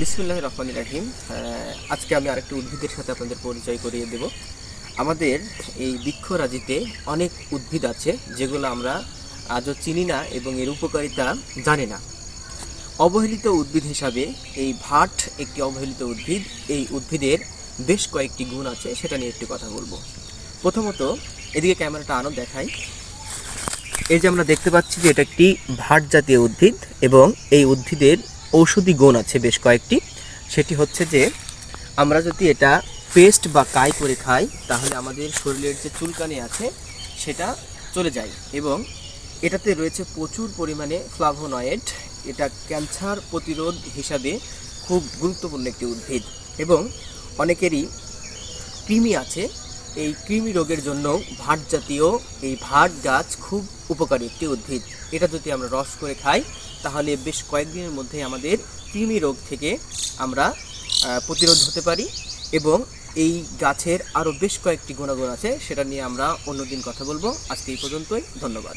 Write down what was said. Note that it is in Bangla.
বিসমুল্লাহ রহমান রাহিম। আজকে আমি আরেকটি উদ্ভিদের সাথে আপনাদের পরিচয় করিয়ে দেব। আমাদের এই বৃক্ষরাজিতে অনেক উদ্ভিদ আছে, যেগুলো আমরা আজও চিনি না এবং এর উপকারিতা জানি না। অবহেলিত উদ্ভিদ হিসাবে এই ভাট একটি অবহেলিত উদ্ভিদ। এই উদ্ভিদের বেশ কয়েকটি গুণ আছে, সেটা নিয়ে একটু কথা বলব। প্রথমত, এদিকে ক্যামেরাটা আনো দেখাই। এই যে আমরা দেখতে পাচ্ছি যে এটা একটি ভাট জাতীয় উদ্ভিদ এবং এই উদ্ভিদের ঔষধি গুণ আছে বেশ কয়েকটি। সেটি হচ্ছে যে, আমরা যদি এটা পেস্ট বা কাই করে খাই, তাহলে আমাদের শরীরের যে চুলকানি আছে, সেটা চলে যায় এবং এটাতে রয়েছে প্রচুর পরিমাণে ফ্লাভোনয়েড। এটা ক্যান্সার প্রতিরোধ হিসাবে খুব গুরুত্বপূর্ণ একটি উদ্ভিদ এবং অনেকেরই কৃমি আছে। এই কৃমি রোগের জন্য ভাট জাতীয় এই ভাট গাছ খুব উপকারী একটি উদ্ভিদ। এটা যদি আমরা রস করে খাই, তাহলে বেশ কয়েকদিনের মধ্যে আমাদের কৃমি রোগ থেকে আমরা প্রতিরোধ হতে পারি এবং এই গাছের আরও বেশ কয়েকটি গুণাগুণ আছে, সেটা নিয়ে আমরা অন্যদিন কথা বলব। আজকে এই পর্যন্তই, ধন্যবাদ।